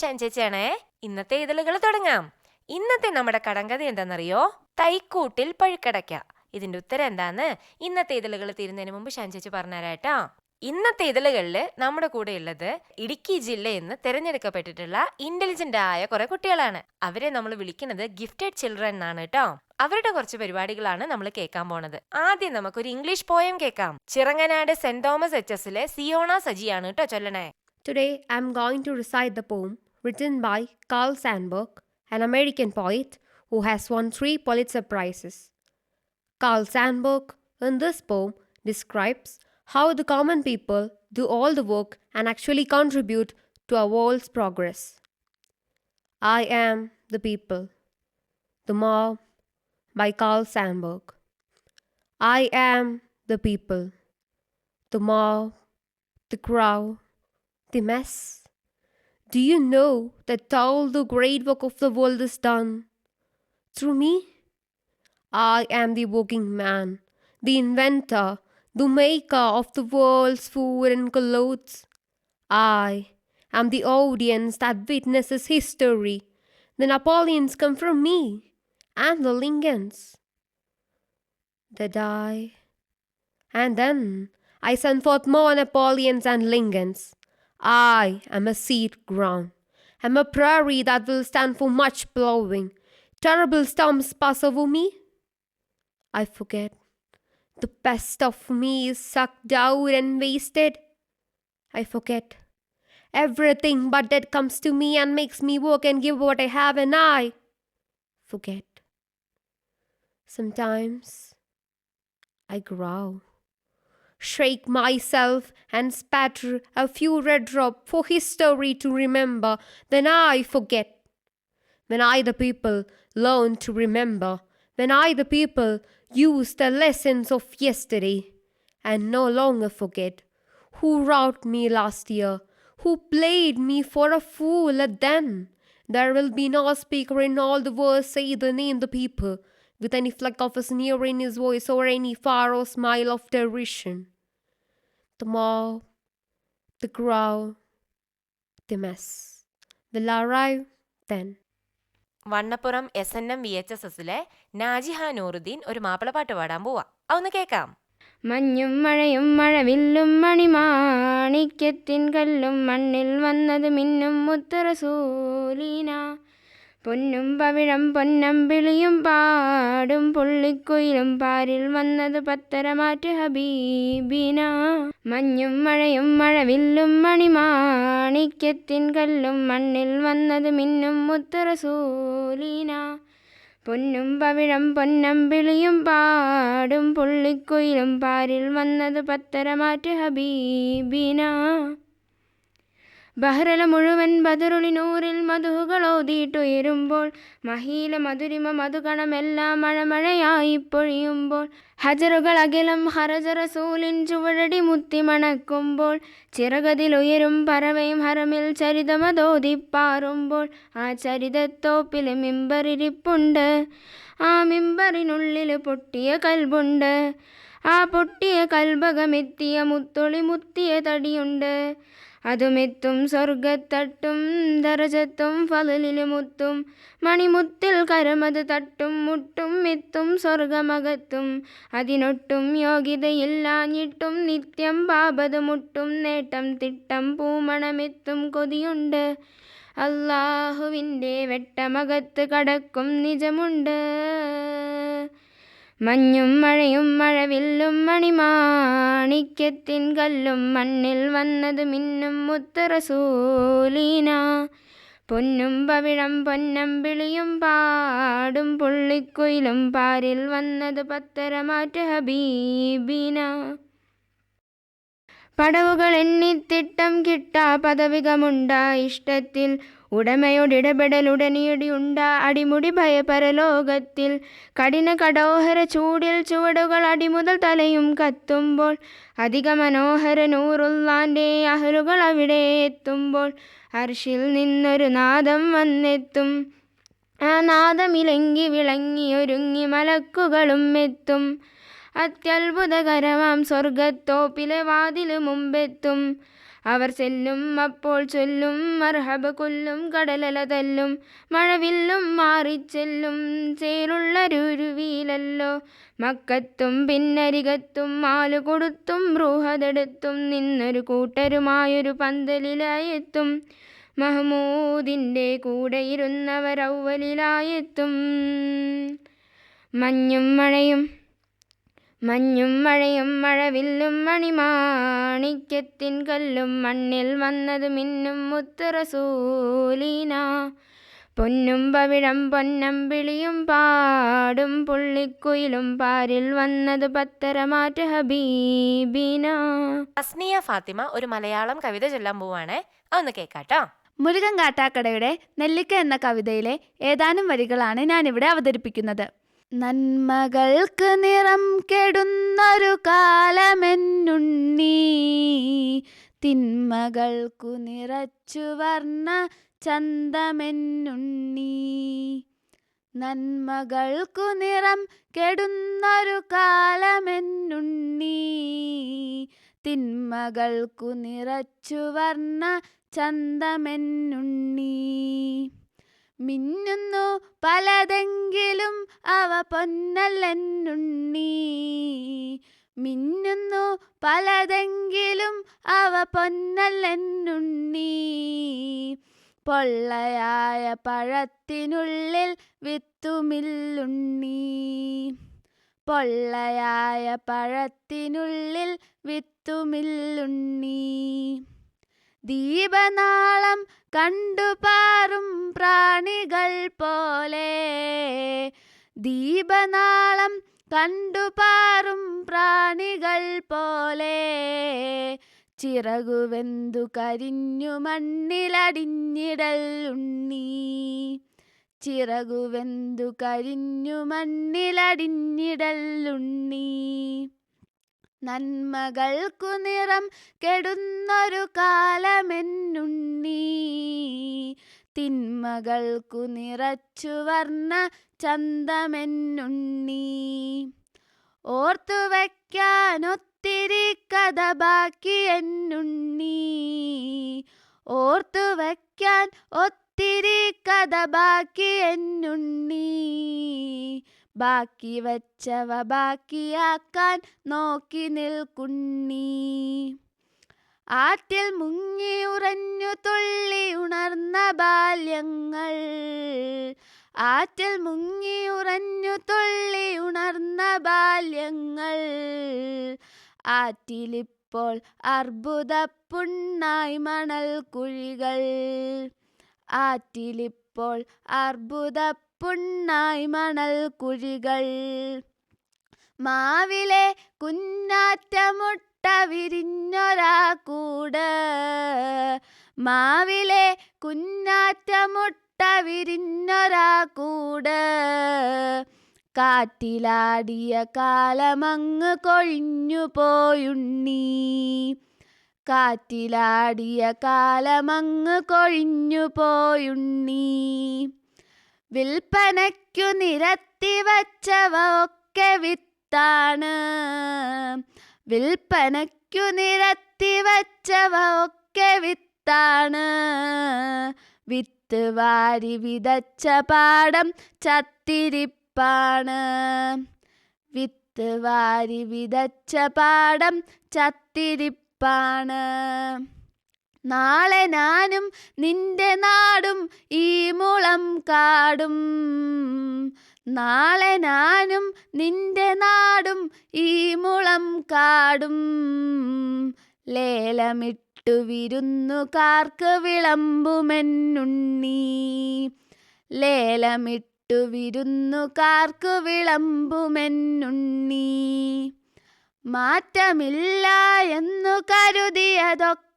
ഷൻചേച്ചിയാണേ ഇന്നത്തെ ഇതളുകൾ തുടങ്ങാം. ഇന്നത്തെ നമ്മുടെ കടങ്കഥ എന്താണെന്നറിയോ തൈക്കൂട്ടിൽ പഴുക്കടയ്ക്ക. ഇതിന്റെ ഉത്തരം എന്താന്ന് ഇന്നത്തെ ഇതളുകൾ തീരുന്നതിന് മുമ്പ് ഷൻചേച്ചി പറഞ്ഞുതരാട്ടോ ഇന്നത്തെ ഇതളുകളിൽ നമ്മുടെ കൂടെ ഉള്ളത് ഇടുക്കി ജില്ലയിൽ നിന്ന് തിരഞ്ഞെടുക്കപ്പെട്ടിട്ടുള്ള ഇന്റലിജന്റ് ആയ കുറെ കുട്ടികളാണ്. അവരെ നമ്മൾ വിളിക്കുന്നത് ഗിഫ്റ്റഡ് ചിൽഡ്രൻ എന്നാണ് കേട്ടോ അവരുടെ കുറച്ച് പരിപാടികളാണ് നമ്മൾ കേൾക്കാൻ പോണത്. ആദ്യം നമുക്കൊരു ഇംഗ്ലീഷ് പോയം കേൾക്കാം. ചിറങ്ങനാട് സെന്റ് തോമസ് എച്ച് എസിലെ സിയോണ സജിയാണ് കേട്ടോ ചൊല്ലണേ. Today I'm going to recite the poem written by Carl Sandburg, an American poet who has won three Pulitzer Prizes. Carl Sandburg, in this poem, describes how the common people do all the work and actually contribute to our world's progress. I am the people. The Mob by Carl Sandburg. I am the people. The mob, the crowd, the mess. Do you know that all the great work of the world is done through me? I am the working man, the inventor, the maker of the world's food and clothes. I am the audience that witnesses history. The Napoleons come from me, and the Lincolns. They die. And then I send forth more Napoleons and Lincolns. I am a seed ground. am a prairie that will stand for much plowing. Terrible storms pass over me. I forget. The best of me is sucked out and wasted. I forget. Everything but that comes to me and makes me work and give what I have, and I forget. Sometimes I growl shake myself and spatter a few red drops for history to remember, then I forget. When I, the people, learn to remember, when I, the people, use the lessons of yesterday and no longer forget who robbed me last year, who played me for a fool at then. There will be no speaker in all the world say the name the people, with any fleck of a sneer in his voice or any far or smile of derision. The mob, the growl, the mess. Will arrive then. Vannappuram S N M V H S എസിലെ നാജിഹ നൂറുദ്ദീൻ ഒരു മാപ്പിളപ്പാട്ട് പാടാൻ പോവാ. അതൊന്ന് കേൾക്കാം. മഞ്ഞും മഴയും മഴവില്ലും മണിമാണിക്യത്തിൻ കല്ലും മണ്ണിൽ വന്നത് മിന്നും മുത്തറസൂലീന. പൊന്നും പവിഴം പൊന്നമ്പിളിയും പാടും പുള്ളിക്കുയിലും പാരിൽ വന്നത് പത്തരമാറ്റ് ഹബീബിന. മഞ്ഞും മഴയും മഴവില്ലും മണിമാണിക്യത്തിൻ കല്ലും മണ്ണിൽ വന്നത് മിന്നും മുത്തറസൂലീന. പൊന്നും പവിഴം പൊന്നമ്പിളിയും പാടും പുള്ളിക്കുയിലും പാരിൽ വന്നത് പത്തരമാറ്റ് ഹബീബീന. ബഹ്റല മുഴുവൻ ബദറുളിനൂറിൽ മധുകളോതിയിട്ടുയരുമ്പോൾ മഹീല മധുരിമ മധുകണമെല്ലാം മഴമഴയായി പൊഴിയുമ്പോൾ ഹജറുകൾ അകലം ഹറജറസൂലിൻ ചുവടടി മുത്തി മണക്കുമ്പോൾ ചിറകതിലുയരും പറവയും ഹറമിൽ ചരിതമതോതിപ്പാറുമ്പോൾ ആ ചരിതത്തോപ്പിൽ മിമ്പറിരിപ്പുണ്ട്. ആ മിമ്പറിനുള്ളിൽ പൊട്ടിയ കൽബുണ്ട്. ആ പൊട്ടിയ കൽബകമെത്തിയ മുത്തൊളി മുത്തിയ തടിയുണ്ട്. അതുമെത്തും സ്വർഗത്തട്ടും ദരജത്തും ഫലിലുമുത്തും മണിമുത്തിൽ കരമത് തട്ടും മുട്ടും എത്തും സ്വർഗമകത്തും. അതിനൊട്ടും യോഗ്യതയില്ലാഞ്ഞിട്ടും നിത്യം പാപത് മുട്ടും നേട്ടം തിട്ടം പൂമണമെത്തും കൊതിയുണ്ട്. അള്ളാഹുവിന്റെ വെട്ടമകത്ത് കടക്കും നിജമുണ്ട്. മഞ്ഞും മഴയും മഴവില്ലും മണിമാണിക്യത്തിൻ കല്ലും മണ്ണിൽ വന്നത് മിന്നും മുത്തറസൂലീന. പൊന്നും പവിഴം പൊന്നമ്പിളിയും പാടും പുള്ളിക്കുയിലും പാരിൽ വന്നത് പത്തരമാറ്റ് ഹബീബീന. പടവുകൾ എണ്ണിത്തിട്ടം കിട്ടാ പദവികമുണ്ട ഇഷ്ടത്തിൽ ഉടമയോടിടപെടലുടനിയടിയുണ്ട അടിമുടി ഭയപരലോകത്തിൽ. കഠിന കടോഹര ചൂടിൽ ചുവടുകൾ അടിമുതൽ തലയും കത്തുമ്പോൾ അധിക മനോഹര നൂറുള്ളാന്റെ അഹലുകൾ അവിടെ എത്തുമ്പോൾ അർഷിൽ നിന്നൊരു നാദം വന്നെത്തും. ആ നാദമിലങ്ങി വിളങ്ങിയൊരുങ്ങി മലക്കുകളും എത്തും. അത്യത്ഭുതകരമാം സ്വർഗത്തോപ്പിലെ വാതിലു മുമ്പെത്തും. അവർ ചെല്ലും അപ്പോൾ ചൊല്ലും മർഹബ കൊല്ലും കടലല തല്ലും മഴവില്ലും മാറിച്ചെല്ലും ചേലുള്ള രുരുവിയിലല്ലോ മക്കത്തും പിന്നരികത്തും മാലു കൊടുത്തും ബ്രൂഹതെടുത്തും നിന്നൊരു കൂട്ടരുമായൊരു പന്തലിലായെത്തും. മഹമൂദിന്റെ കൂടെ ഇരുന്നവരൗവലിലായെത്തും. മഞ്ഞും മഴയും മഞ്ഞും മഴയും മഴവില്ലും മണിമാണിക്യത്തിൻ കല്ലും മണ്ണിൽ വന്നത് മിന്നും മുത്തറസൂലീന. പൊന്നും പവിഴം പൊന്നമ്പിളിയും പാടും പുള്ളിക്കുയിലും പാരിൽ വന്നത് പത്തരമാറ്റ ഹബീബീന. അസ്നിയ ഫാത്തിമ ഒരു മലയാളം കവിത ചൊല്ലാൻ പോവാണ്. അതൊന്ന് കേക്കാട്ടോ. മുരുകൻ കാട്ടാക്കടയുടെ നെല്ലിക്ക എന്ന കവിതയിലെ ഏതാനും വരികളാണ് ഞാനിവിടെ അവതരിപ്പിക്കുന്നത്. നന്മകൾക്ക് നിറം കെടുന്നൊരു കാലമെന്നുണ്ണി. തിന്മകൾക്കു നിറച്ചു വർണ ചന്തമെന്നുണ്ണി. നന്മകൾക്കു നിറം കെടുന്നൊരു കാലമെന്നുണ്ണി. തിന്മകൾക്കു നിറച്ചു വർണ ചന്തമെന്നുണ്ണി. മിന്നുന്നു പലതെങ്കിലും അവ പൊന്നല്ലെന്നുണ്ണി. മിന്നുന്നു പലതെങ്കിലും അവ പൊന്നല്ലെന്നുണ്ണി. പൊള്ളയായ പഴത്തിനുള്ളിൽ വിത്തുമില്ലുണ്ണി. പൊള്ളയായ പഴത്തിനുള്ളിൽ വിത്തുമില്ലുണ്ണി. ദീപനാളം കണ്ടുപാറും പ്രാണികൾ പോലെ. ദീപനാളം കണ്ടുപാറും പ്രാണികൾ പോലെ. ചിറകുവെന്തു കരിഞ്ഞു മണ്ണിലടിഞ്ഞിടൽ ഉണ്ണി. ചിറകുവെന്തു കരിഞ്ഞു മണ്ണിലടിഞ്ഞിടൽ ഉണ്ണി. നന്മകൾക്കു നിറം കെടുന്നൊരു കാലമെന്നുണ്ണി. തിന്മകൾക്കു നിറച്ചു വർണ ചന്തമെന്നുണ്ണി. ഓർത്തു വയ്ക്കാനൊത്തിരി കഥ ബാക്കി എന്നുണ്ണി. ഓർത്തു വയ്ക്കാൻ ഒത്തിരി കഥ ബാക്കി എന്നുണ്ണി. ബാക്കി വച്ചവ ബാക്കിയാക്കാൻ നോക്കി നിൽക്കുണ്ണി. ആറ്റിൽ മുങ്ങി ഉറഞ്ഞു തുള്ളി ഉണർന്ന ബാല്യങ്ങൾ. ആറ്റിൽ മുങ്ങി ഉറഞ്ഞു തുള്ളി ഉണർന്ന ബാല്യങ്ങൾ. ആറ്റിലിപ്പോൾ അർബുദപ്പുണ്ണായി മണൽ കുഴികൾ ആറ്റിലിപ്പോൾ അർബുദപ്പുണ്ണായി മണൽ കുഴികൾ. മാവിലെ കുഞ്ഞാറ്റമുട്ട വിരിഞ്ഞൊരാ കൂട്. മാവിലെ കുഞ്ഞാറ്റമുട്ട വിരിഞ്ഞൊരാ കൂട്. കാറ്റിലാടിയ കാലമങ്ങ് കൊഴിഞ്ഞു പോയുണ്ണി. കാറ്റിലാടിയ കാലമങ്ങ് കൊഴിഞ്ഞു പോയുണ്ണി. വിൽപ്പനയ്ക്കു നിരത്തി വച്ചവ ഒക്കെ വിത്താണ്. വിൽപ്പനയ്ക്കു നിരത്തി വച്ചവ ഒക്കെ വിത്താണ്. വിത്ത് വാരി വിതച്ച പാടം ചത്തിരിപ്പാണ്. വിത്ത് വാരി വിതച്ച പാടം ചത്തിരിപ്പാണ്. നാളെ ഞാനും നിന്റെ നാടും ഈ മുളം കാടും. നാളെ ഞാനും നിന്റെ നാടും ഈ മുളം കാടും. ലേലമിട്ടു വിരുന്നുകാർക്ക് വിളമ്പുമെന്നുണ്ണി. ലേലമിട്ടു വിരുന്നുകാർക്ക് വിളമ്പുമെന്നുണ്ണി. മാറ്റമില്ല എന്നു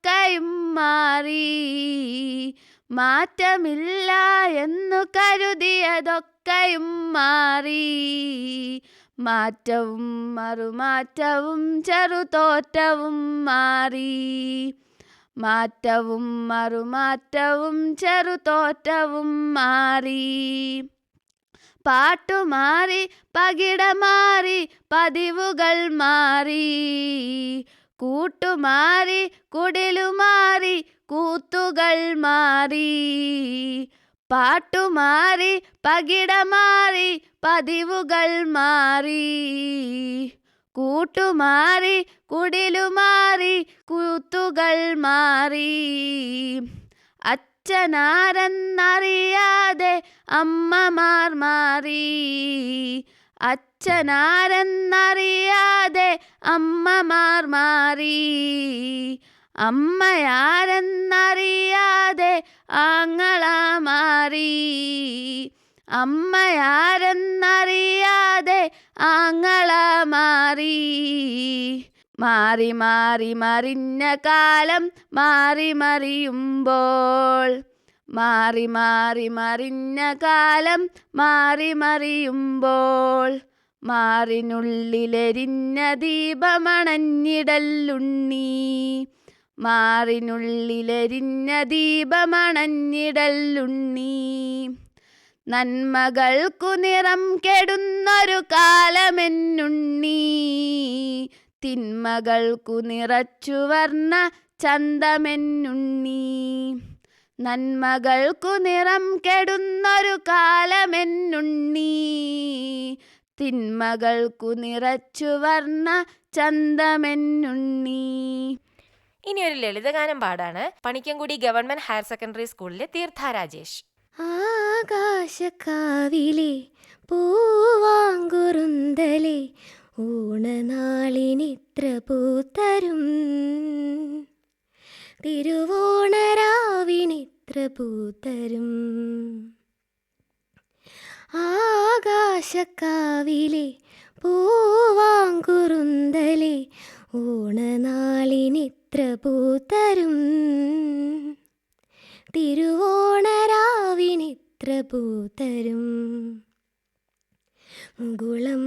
കരുതിയതൊക്കെയും മാറി. മാറ്റമില്ല എന്നു കരുതിയതൊക്കെയും മാറി. മാറ്റവും മറുമാറ്റവും ചെറുതോറ്റവും മാറി. മാറ്റവും മറുമാറ്റവും ചെറുതോറ്റവും മാറി. പാട്ടു മാറി പകിട മാറി പതിവുകൾ മാറി. കൂട്ടുമാറി കുടിലുമാറി കൂത്തുകൾ മാറി. പാട്ടുമാറി പകിടമാറി പതിവുകൾ മാറി. കൂട്ടുമാറി കുടിലുമാറി കൂത്തുകൾ മാറി. അച്ഛനാരെന്നറിയാതെ അമ്മമാർ മാറി. അച്ഛനാരെന്നറിയാതെ അമ്മമാർ മാറി. അമ്മയാരെന്നറിയാതെ ആങ്ങള മാറി. അമ്മയാരെന്നറിയാതെ ആങ്ങള മാറി. മാറി മാറി മറിഞ്ഞ കാലം മാറി മറിയുമ്പോൾ മാറി മാറി മറിഞ്ഞ കാലം മാറി മറിയുമ്പോൾ മാറിനുള്ളിലെരിഞ്ഞ ദീപമണഞ്ഞിടല്ലുണ്ണി മാറിനുള്ളിലെരിഞ്ഞ ദീപമണഞ്ഞിടല്ലുണ്ണി നന്മകൾക്കു നിറം കെടുന്നൊരു കാലമെന്നുണ്ണി. തിന്മകൾക്കു നിറച്ചു വർണ ചന്തമെന്നുണ്ണി. നന്മകൾക്കു നിറം കെടുന്നൊരു കാലമെന്നുണ്ണി. തിന്മകൾക്കു നിറച്ചു വർണ ചന്തമെന്നുണ്ണി. ഇനി ഒരു ലളിതഗാനം പാടാണ്. പണിക്കൻകുടി ഗവൺമെന്റ് ഹയർ സെക്കൻഡറി സ്കൂളിലെ തീർത്ഥ രാജേഷ്. ആകാശക്കാവിലെ പൂവാങ്കുറുന്തലെ ഊണനാളിനിത്ര പൂത്തരും. തിരുവോണരാവിനിത്ര പൂത്തരും. ആകാശക്കാവിലെ പൂവാങ്കുറുന്തലെ ഓണനാളിനിത്ര പൂത്തരും തിരുവോണരാവിനിത്ര പൂത്തരും മുകുളം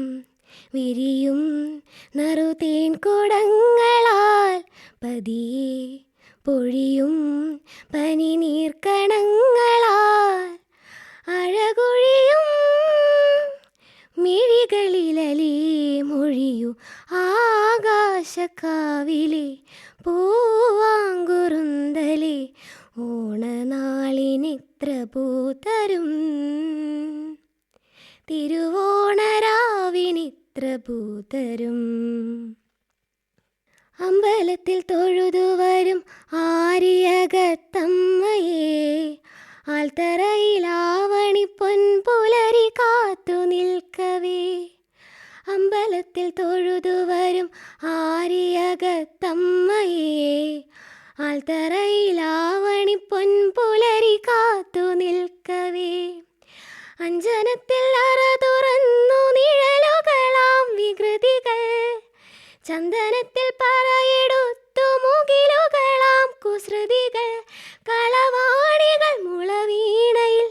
വിരിയും നറുതേൻ കുടങ്ങളാൽ പതിയെ പൊഴിയും പനി നീർക്കണങ്ങളാൽ അഴകൊഴിയും മിഴികളിലലേ മൊഴിയു ആകാശക്കാവിലെ പൂവാങ്കുറുന്തലെ ഓണനാളിനിത്ര പൂതരും. തിരുവോണരാവിനിത്ര പൂതരും. അമ്പലത്തിൽ തൊഴുതുവരും ആര്യകത്തമ്മയെ ആൽത്തറയിലാവണി പൊൻപുലരി കാത്തു നിൽക്കവേ. അമ്പലത്തിൽ തൊഴുതുവരും ആര്യകത്തമ്മയെ. ആൽത്തറയിലാവണി പൊൻപുലരി കാത്തു നിൽക്കവേ. അഞ്ജനത്തിൽ അറ തുറന്നു നിഴലുകളാം വികൃതികൾ. ചന്ദനത്തിൽ പറയെടുത്തു മുകിലുകളാം കുസൃതികൾ കളവാണികൾ മുളവീണയിൽ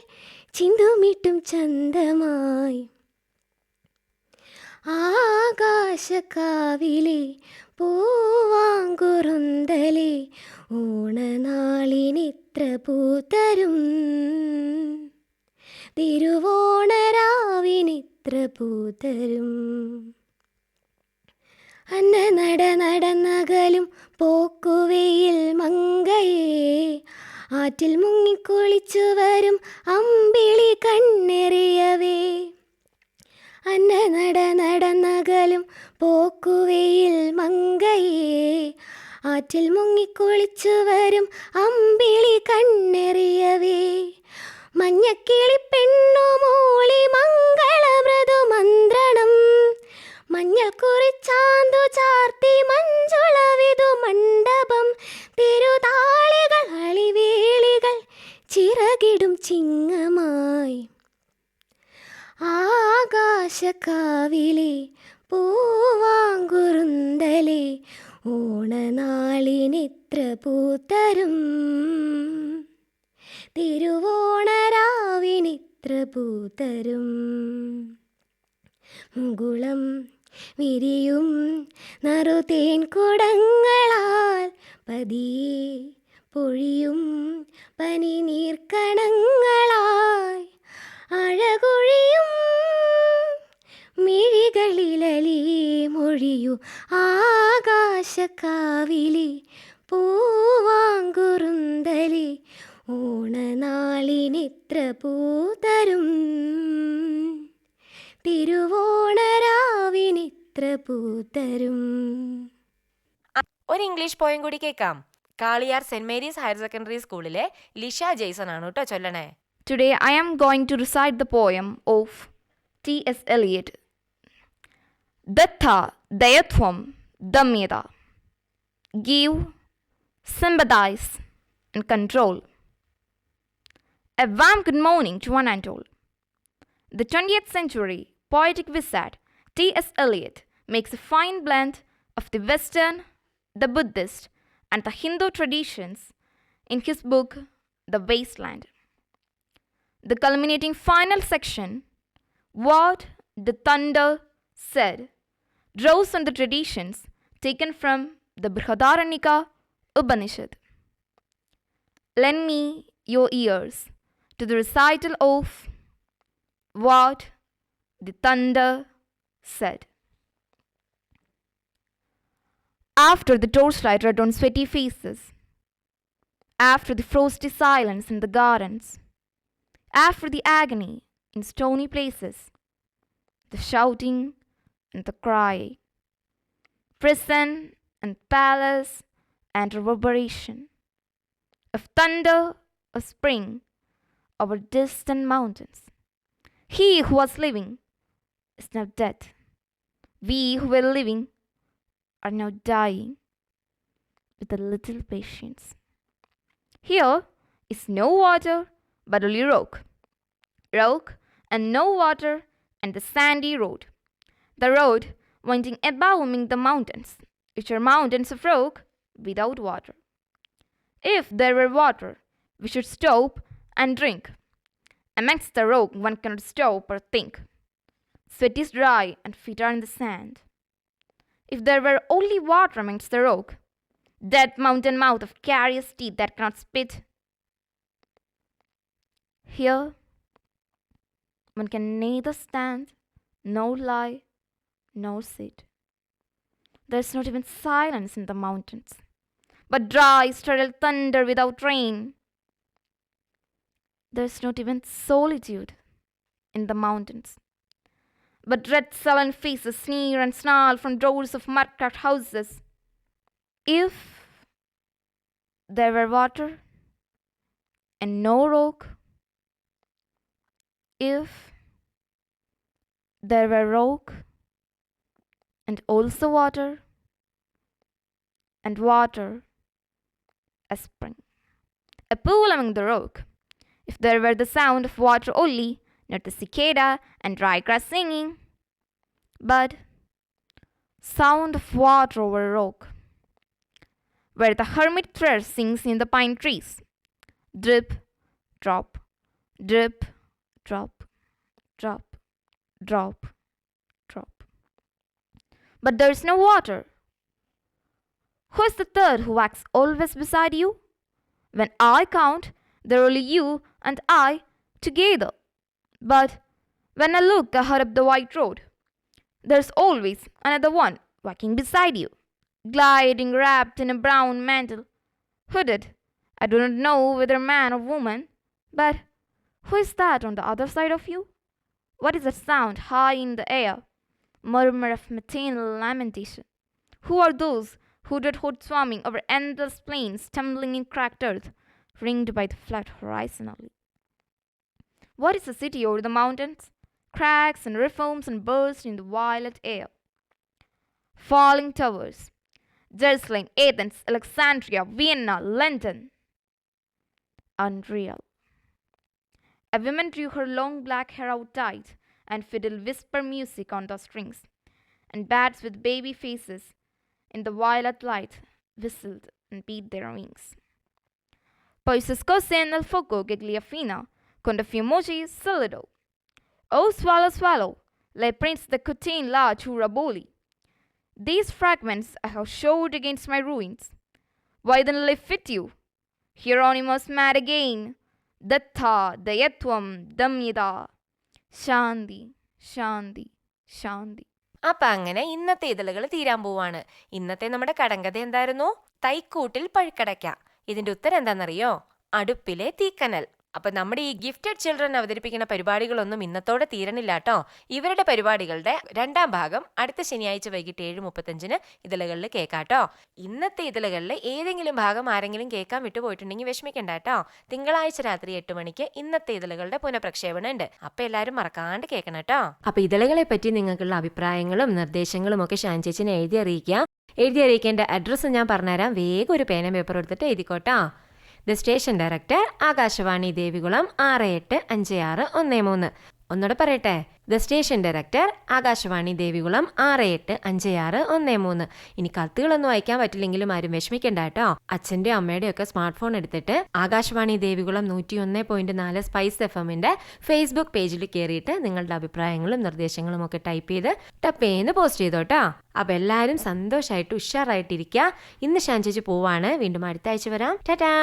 ചിന്തുമിട്ടും ചന്തമായി. ആകാശക്കാവിലെ പൂവാങ്കുറുന്തലെ ഓണനാളിനിത്ര പൂത്തരും തിരുവോണരാവിനിത്ര പൂത്തരും അന്ന നട നടന്നകലും പോക്കുവെയിൽ മങ്കയേ ആറ്റിൽ മുങ്ങിക്കുളിച്ചു വരും അമ്പിളി കണ്ണെറിയവേ. അന്ന നട നടന്നകലും പോക്കുവെയിൽ മങ്കയേ ആറ്റിൽ മുങ്ങിക്കുളിച്ചു വരും അമ്പിളി കണ്ണെറിയവേ. മഞ്ഞക്കിളി പെണ്ണു മൂളി മംഗളമൃദു ആകാശക്കാവിലെ പൂവാങ്കുറുന്തലെ ഓണനാളിനിത്ര പൂത്തരും. തിരുവോണരാവിനിത്ര പൂത്തരും. മുകുളം വിരിയും നറുതേൻ കുടങ്ങളാൽ പതിയെ പൊഴിയും പനി നീർക്കണങ്ങളായി അഴകൊഴിയും മിഴികളിലലേ മൊഴിയു ആകാശക്കാവിലി പൂവാങ്കുറുന്തലി ഓണനാളിനിത്ര പൂതരും. തിരുവോണരാവിനിത്ര പൂതരും. ഒരു ഇംഗ്ലീഷ് പോയം കൂടി കേൾക്കാം. Kaliyar Saint Mary's higher secondary സ്കൂളിലെ ലിഷ ജെയ്സൺ ആണ് കേട്ടോ ചൊല്ലണേ. Today I am going to recite the poem of T S Eliot. Datta Dayatvam Damyata. Give, sympathize, and control. A warm good morning to one and all. The 20th century poetic wizard T.S. Eliot makes a fine blend of the Western, the Buddhist, and the Hindu traditions in his book The Wasteland. The culminating final section, What the Thunder Said, draws on the traditions taken from the Brihadaranyaka Upanishad. Lend me your ears to the recital of What the Thunder Said. After the torchlight red on sweaty faces, after the frosty silence in the gardens, after the agony in stony places, the shouting and the cry, prison and palace and reverberation of thunder of spring over distant mountains. He who was living is now dead. We who were living are now dying with a little patience. Here is no water but only rock. Rock and no water and the sandy road. The road winding above the mountains, which are mountains of rock without water. If there were water, we should stop and drink. Amongst the rock, one cannot stop or think. Sweat is dry and feet are in the sand. If there were only water amongst the rock, that mountain mouth of carious teeth that cannot spit here, one can neither stand, nor lie, nor sit. There's not even silence in the mountains, but dry, sterile thunder without rain. There's not even solitude in the mountains, but red sullen faces sneer and snarl from doors of mud-cut houses. If there were water and no rock, if there were rock and also water. And water a spring. A pool among the rock. If there were the sound of water only not the cicada and dry grass singing but sound of water over rock where the hermit thrush sings in the pine trees. Drip drop drip drop, drop, drop, drop. But there is no water. Who is the third who walks always beside you? When I count, there are only you and I together. But when I look ahead up the white road, there's always another one walking beside you, gliding wrapped in a brown mantle, hooded. I do not know whether man or woman, but who is that on the other side of you? What is that sound high in the air? Murmur of maternal lamentation. Who are those who did hood swarming over endless plains, tumbling in cracked earth, ringed by the flood horizontally? What is the city over the mountains? Cracks and reforms and bursts in the violet air. Falling towers. Jerusalem, Athens, Alexandria, Vienna, London. Unreal. A woman drew her long black hair out tight and fiddle whisper music on the strings, and bats with baby faces in the violet light whistled and beat their wings. Poi si scosse nel fuoco che gliafina con fumoci solido. Oh, swallow, swallow, le prints the cutain la churaboli. These fragments I have showed against my ruins. Why then live fit you? Hieronymus mad again. Datta, Dayatvam, Damyada. Shanti, ശാന്തി ശാന്തി. അപ്പൊ അങ്ങനെ ഇന്നത്തെ ഇതളുകൾ തീരാൻ പോവാണ്. ഇന്നത്തെ നമ്മുടെ കടങ്കഥ എന്തായിരുന്നു? തൈക്കൂട്ടിൽ പഴുക്കടയ്ക്ക. ഇതിന്റെ ഉത്തരം എന്താണെന്നറിയോ അടുപ്പിലെ തീക്കനൽ. അപ്പൊ നമ്മുടെ ഈ ഗിഫ്റ്റഡ് ചിൽഡ്രൻ അവതരിപ്പിക്കുന്ന പരിപാടികളൊന്നും ഇന്നത്തോടെ തീരണില്ല കേട്ടോ. ഇവരുടെ പരിപാടികളുടെ രണ്ടാം ഭാഗം അടുത്ത ശനിയാഴ്ച വൈകിട്ട് ഏഴ് മുപ്പത്തഞ്ചിന് ഇതിലകളിൽ കേൾക്കാട്ടോ ഇന്നത്തെ ഇതിലകളിൽ ഏതെങ്കിലും ഭാഗം ആരെങ്കിലും കേൾക്കാൻ വിട്ടുപോയിട്ടുണ്ടെങ്കിൽ വിഷമിക്കണ്ട കേട്ടോ. തിങ്കളാഴ്ച രാത്രി എട്ട് മണിക്ക് ഇന്നത്തെ ഇതിലകളുടെ പുനഃപ്രക്ഷേപണം ഉണ്ട്. അപ്പൊ എല്ലാവരും മറക്കാണ്ട് കേൾക്കണം കേട്ടോ. അപ്പൊ ഇതിലകളെ പറ്റി നിങ്ങൾക്കുള്ള അഭിപ്രായങ്ങളും നിർദ്ദേശങ്ങളും ഒക്കെ ഷാൻ ചേച്ചിനെ എഴുതി അറിയിക്കുക എഴുതി അറിയിക്കേണ്ട അഡ്രസ്സ് ഞാൻ പറഞ്ഞുതരാം. വേഗം ഒരു പേന പേപ്പർ എടുത്തിട്ട് എഴുതിക്കോട്ടോ. സ്റ്റേഷൻ ഡയറക്ടർ ആകാശവാണി ദേവികുളം ആറ് എട്ട് അഞ്ച് ആറ് ഒന്ന് മൂന്ന്. ഒന്നുകൂടെ പറയട്ടെ. The station director Akashvani Devikulam ആറ് എട്ട് അഞ്ച് ആറ് ഒന്ന് മൂന്ന്. ഇനി കത്തുകളൊന്നും അയക്കാൻ പറ്റില്ലെങ്കിലും ആരും വിഷമിക്കണ്ട കേട്ടോ. അച്ഛന്റെ അമ്മയുടെ ഒക്കെ സ്മാർട്ട് ഫോൺ എടുത്തിട്ട് ആകാശവാണി ദേവികുളം നൂറ്റി ഒന്ന് പോയിന്റ് നാല് സ്പൈസ് എഫ് എമ്മിന്റെ ഫേസ്ബുക്ക് പേജിൽ കയറിയിട്ട് നിങ്ങളുടെ അഭിപ്രായങ്ങളും നിർദ്ദേശങ്ങളും ഒക്കെ ടൈപ്പ് ചെയ്ത് ടപ്പേന്ന് പോസ്റ്റ് ചെയ്തോട്ടോ അപ്പൊ എല്ലാവരും സന്തോഷമായിട്ട് ഉഷാറായിട്ടിരിക്കുക ഇന്ന് ചേച്ചി പോവാണ്. വീണ്ടും അടുത്ത ആഴ്ച വരാം. ടാറ്റാ